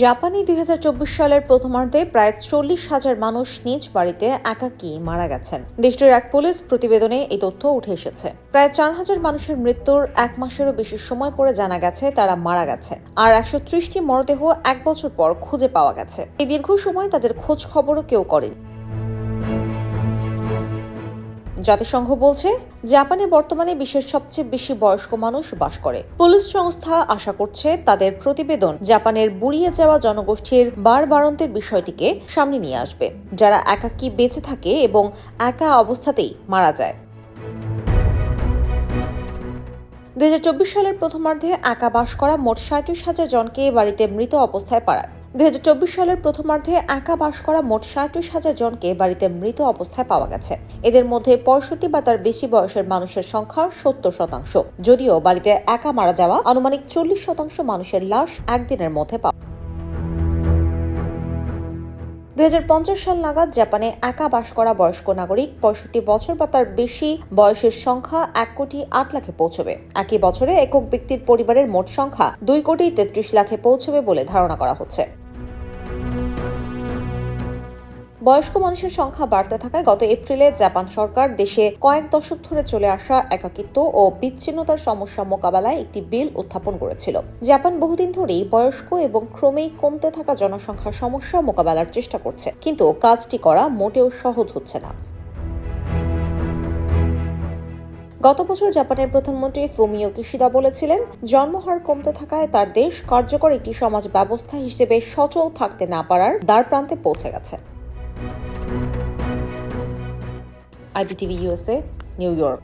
জাপানে দুই সালের প্রথমার্ধে প্রায় চল্লিশ হাজার মানুষ নিজ বাড়িতে একাকী মারা গেছেন। দেশটির এক পুলিশ প্রতিবেদনে এই তথ্য উঠে এসেছে। প্রায় চার হাজার মানুষের মৃত্যুর এক মাসেরও বেশি সময় পরে জানা গেছে তারা মারা গেছে। আর একশো ত্রিশটি মরদেহ এক বছর পর খুঁজে পাওয়া গেছে। এই দীর্ঘ সময় তাদের খোঁজ খবরও কেউ করেনি। জাতিসংঘ বলছে, জাপানে বর্তমানে বিশ্বের সবচেয়ে বেশি বয়স্ক মানুষ বাস করে। পুলিশ সংস্থা আশা করছে তাদের প্রতিবেদন জাপানের বুড়িয়ে যাওয়া জনগোষ্ঠীর বারবারন্তের বিষয়টিকে সামনে নিয়ে আসবে, যারা একাকী বেঁচে থাকে এবং একা অবস্থাতেই মারা যায়। দুই হাজার চব্বিশ সালের প্রথমার্ধে একা বাস করা মোট সাঁত্রিশ হাজার জনকে বাড়িতে মৃত অবস্থায় পাড়ায়। দুই হাজার চব্বিশ সালের প্রথমার্ধে একা বাস করা মোট সাঁত্রিশ হাজার জনকে বাড়িতে মৃত অবস্থায় পাওয়া গেছে। এদের মধ্যে পঁয়ষট্টি বা তার বেশি বয়সের মানুষের সংখ্যা সত্তর শতাংশ। যদিও বাড়িতে একা মারা যাওয়া আনুমানিক চল্লিশ শতাংশ মানুষের লাশ একদিনের মধ্যে পাওয়া দুই হাজার পঞ্চাশ সাল নাগাদ জাপানে একা বাস করা বয়স্ক নাগরিক পঁয়ষট্টি বছর বা তার বেশি বয়সের সংখ্যা এক কোটি আট লাখে পৌঁছবে। একই বছরে একক ব্যক্তির পরিবারের মোট সংখ্যা দুই কোটি তেত্রিশ লাখে পৌঁছবে বলে ধারণা করা হচ্ছে। বয়স্ক মানুষের সংখ্যা বাড়তে থাকায় গত এপ্রিলে জাপান সরকার দেশে কয়েক দশক ধরে চলে আসা একাকিত্ব ও বিচ্ছিন্নতার সমস্যা মোকাবেলায় একটি বিল উত্থাপন করেছিল। জাপান বহুদিন ধরেই বয়স্ক এবং ক্রমেই কমতে থাকা জনসংখ্যার সমস্যা মোকাবেলার চেষ্টা করছে, কিন্তু কাজটি করা মোটেও সহজ হচ্ছে না। গত বছর জাপানের প্রধানমন্ত্রী ফুমিও কিশিদা বলেছিলেন, জন্মহার কমতে থাকায় তার দেশ কার্যকর একটি সমাজ ব্যবস্থা হিসেবে সচল থাকতে না পারার দ্বার প্রান্তে পৌঁছে গেছে। IBTV USA, New York.